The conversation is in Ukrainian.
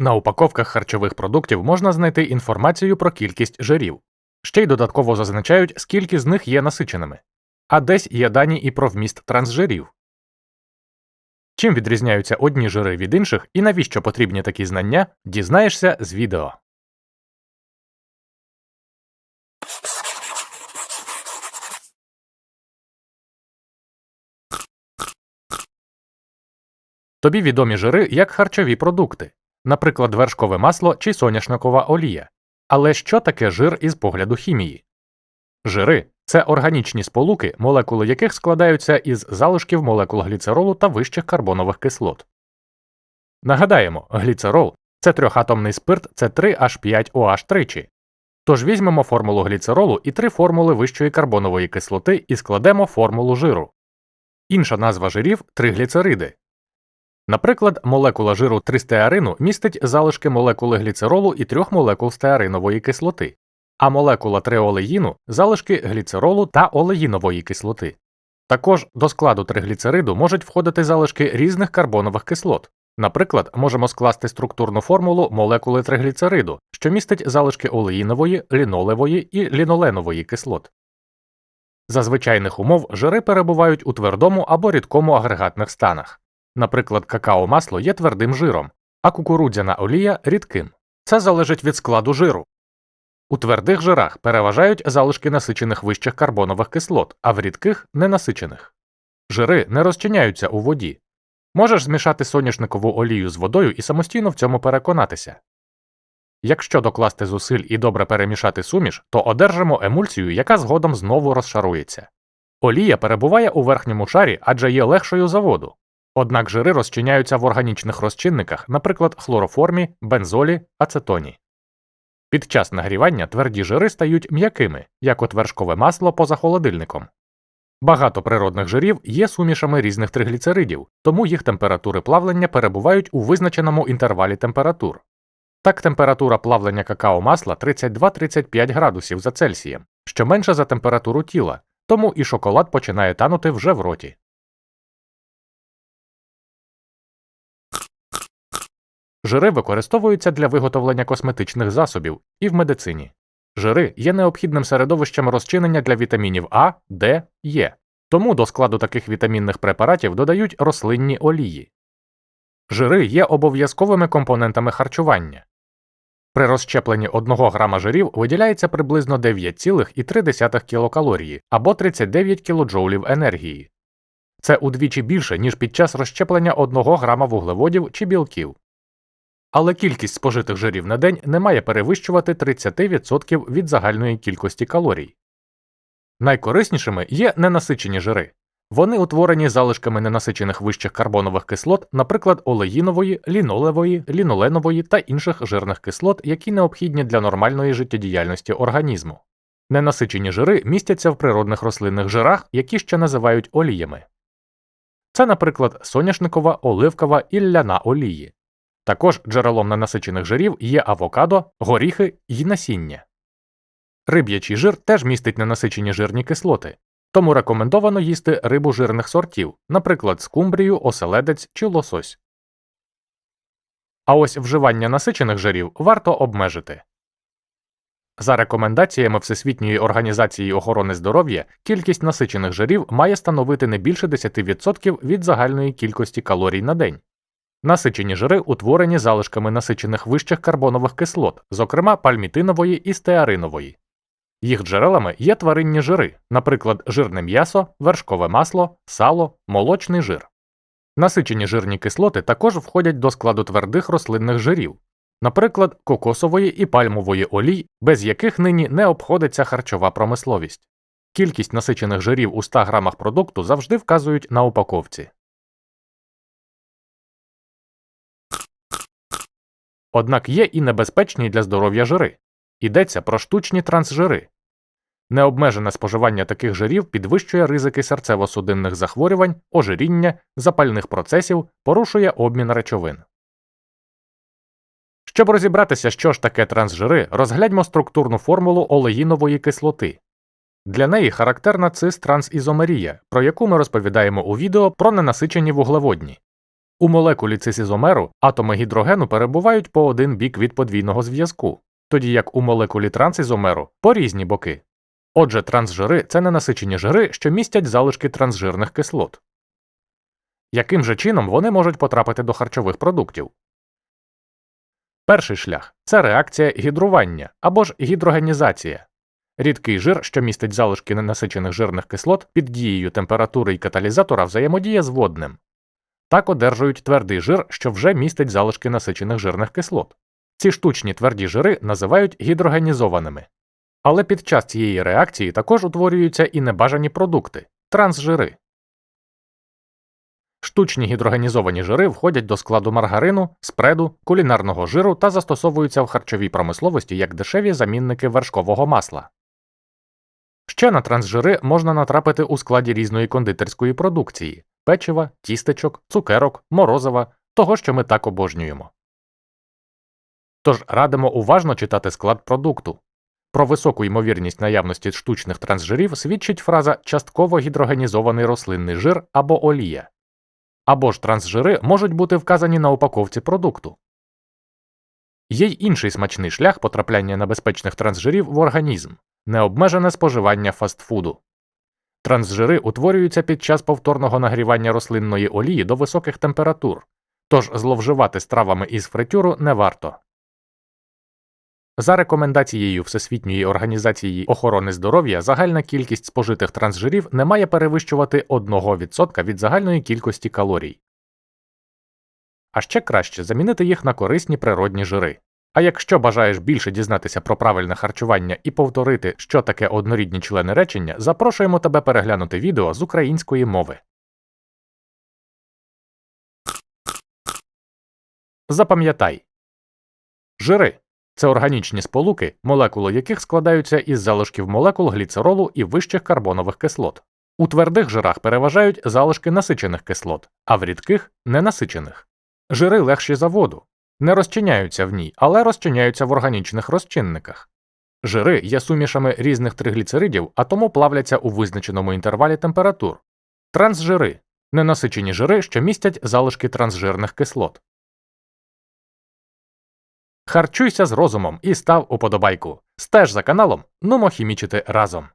На упаковках харчових продуктів можна знайти інформацію про кількість жирів. Ще й додатково зазначають, скільки з них є насиченими. А десь є дані і про вміст трансжирів. Чим відрізняються одні жири від інших і навіщо потрібні такі знання, дізнаєшся з відео. Тобі відомі жири як харчові продукти, наприклад, вершкове масло чи соняшникова олія. Але що таке жир із погляду хімії? Жири це органічні сполуки, молекули яких складаються із залишків молекул гліцеролу та вищих карбонових кислот. Нагадаємо, гліцерол це трьохатомний спирт С3H5OH тричі. Тож візьмемо формулу гліцеролу і три формули вищої карбонової кислоти і складемо формулу жиру. Інша назва жирів тригліцериди. Наприклад, молекула жиру тристеарину містить залишки молекули гліцеролу і трьох молекул стеаринової кислоти, а молекула триолеїну залишки гліцеролу та олеїнової кислоти. Також до складу тригліцериду можуть входити залишки різних карбонових кислот. Наприклад, можемо скласти структурну формулу молекули тригліцериду, що містить залишки олеїнової, лінолевої і ліноленової кислот. За звичайних умов жири перебувають у твердому або рідкому агрегатних станах. Наприклад, какао-масло є твердим жиром, а кукурудзяна олія рідким. Це залежить від складу жиру. У твердих жирах переважають залишки насичених вищих карбонових кислот, а в рідких ненасичених. Жири не розчиняються у воді. Можеш змішати соняшникову олію з водою і самостійно в цьому переконатися. Якщо докласти зусиль і добре перемішати суміш, то одержимо емульсію, яка згодом знову розшарується. Олія перебуває у верхньому шарі, адже є легшою за воду. Однак жири розчиняються в органічних розчинниках, наприклад, хлороформі, бензолі, ацетоні. Під час нагрівання тверді жири стають м'якими, як от вершкове масло поза холодильником. Багато природних жирів є сумішами різних тригліцеридів, тому їх температури плавлення перебувають у визначеному інтервалі температур. Так, температура плавлення какао-масла 32-35 градусів за Цельсієм, що менше за температуру тіла, тому і шоколад починає танути вже в роті. Жири використовуються для виготовлення косметичних засобів і в медицині. Жири є необхідним середовищем розчинення для вітамінів А, Д, Е. Тому до складу таких вітамінних препаратів додають рослинні олії. Жири є обов'язковими компонентами харчування. При розщепленні 1 грама жирів виділяється приблизно 9,3 кілокалорії або 39 кілоджоулів енергії. Це удвічі більше, ніж під час розщеплення 1 грама вуглеводів чи білків. Але кількість спожитих жирів на день не має перевищувати 30% від загальної кількості калорій. Найкориснішими є ненасичені жири. Вони утворені залишками ненасичених вищих карбонових кислот, наприклад, олеїнової, лінолевої, ліноленової та інших жирних кислот, які необхідні для нормальної життєдіяльності організму. Ненасичені жири містяться в природних рослинних жирах, які ще називають оліями. Це, наприклад, соняшникова, оливкова і ляна олії. Також джерелом ненасичених жирів є авокадо, горіхи і насіння. Риб'ячий жир теж містить ненасичені жирні кислоти, тому рекомендовано їсти рибу жирних сортів, наприклад, скумбрію, оселедець чи лосось. А ось вживання насичених жирів варто обмежити. За рекомендаціями Всесвітньої організації охорони здоров'я, кількість насичених жирів має становити не більше 10% від загальної кількості калорій на день. Насичені жири утворені залишками насичених вищих карбонових кислот, зокрема пальмітинової і стеаринової. Їх джерелами є тваринні жири, наприклад, жирне м'ясо, вершкове масло, сало, молочний жир. Насичені жирні кислоти також входять до складу твердих рослинних жирів, наприклад, кокосової і пальмової олій, без яких нині не обходиться харчова промисловість. Кількість насичених жирів у 100 грамах продукту завжди вказують на упаковці. Однак є і небезпечні для здоров'я жири. Йдеться про штучні трансжири. Необмежене споживання таких жирів підвищує ризики серцево-судинних захворювань, ожиріння, запальних процесів, порушує обмін речовин. Щоб розібратися, що ж таке трансжири, розгляньмо структурну формулу олеїнової кислоти. Для неї характерна цис-трансізомерія, про яку ми розповідаємо у відео про ненасичені вуглеводні. У молекулі цисізомеру атоми гідрогену перебувають по один бік від подвійного зв'язку, тоді як у молекулі трансізомеру по різні боки. Отже, трансжири це ненасичені жири, що містять залишки трансжирних кислот. Яким же чином вони можуть потрапити до харчових продуктів? Перший шлях це реакція гідрування або ж гідрогенізація. Рідкий жир, що містить залишки ненасичених жирних кислот під дією температури і каталізатора взаємодіє з водним. Так одержують твердий жир, що вже містить залишки насичених жирних кислот. Ці штучні тверді жири називають гідрогенізованими. Але під час цієї реакції також утворюються і небажані продукти трансжири. Штучні гідрогенізовані жири входять до складу маргарину, спреду, кулінарного жиру та застосовуються в харчовій промисловості як дешеві замінники вершкового масла. Ще на трансжири можна натрапити у складі різної кондитерської продукції печива, тістечок, цукерок, морозива, того, що ми так обожнюємо. Тож радимо уважно читати склад продукту. Про високу ймовірність наявності штучних трансжирів свідчить фраза частково гідрогенізований рослинний жир або олія. Або ж трансжири можуть бути вказані на упаковці продукту. Є й інший смачний шлях потрапляння небезпечних трансжирів в організм необмежене споживання фастфуду. Трансжири утворюються під час повторного нагрівання рослинної олії до високих температур, тож зловживати стравами із фритюру не варто. За рекомендацією Всесвітньої організації охорони здоров'я загальна кількість спожитих трансжирів не має перевищувати 1% від загальної кількості калорій. А ще краще замінити їх на корисні природні жири. А якщо бажаєш більше дізнатися про правильне харчування і повторити, що таке однорідні члени речення, запрошуємо тебе переглянути відео з української мови. Запам'ятай жири це органічні сполуки, молекули яких складаються із залишків молекул гліцеролу і вищих карбонових кислот. У твердих жирах переважають залишки насичених кислот, а в рідких ненасичених. Жири легші за воду, не розчиняються в ній, але розчиняються в органічних розчинниках. Жири є сумішами різних тригліцеридів, а тому плавляться у визначеному інтервалі температур. Трансжири ненасичені жири, що містять залишки трансжирних кислот. Харчуйся з розумом і став уподобайку. Стеж за каналом, нумо хімічити разом.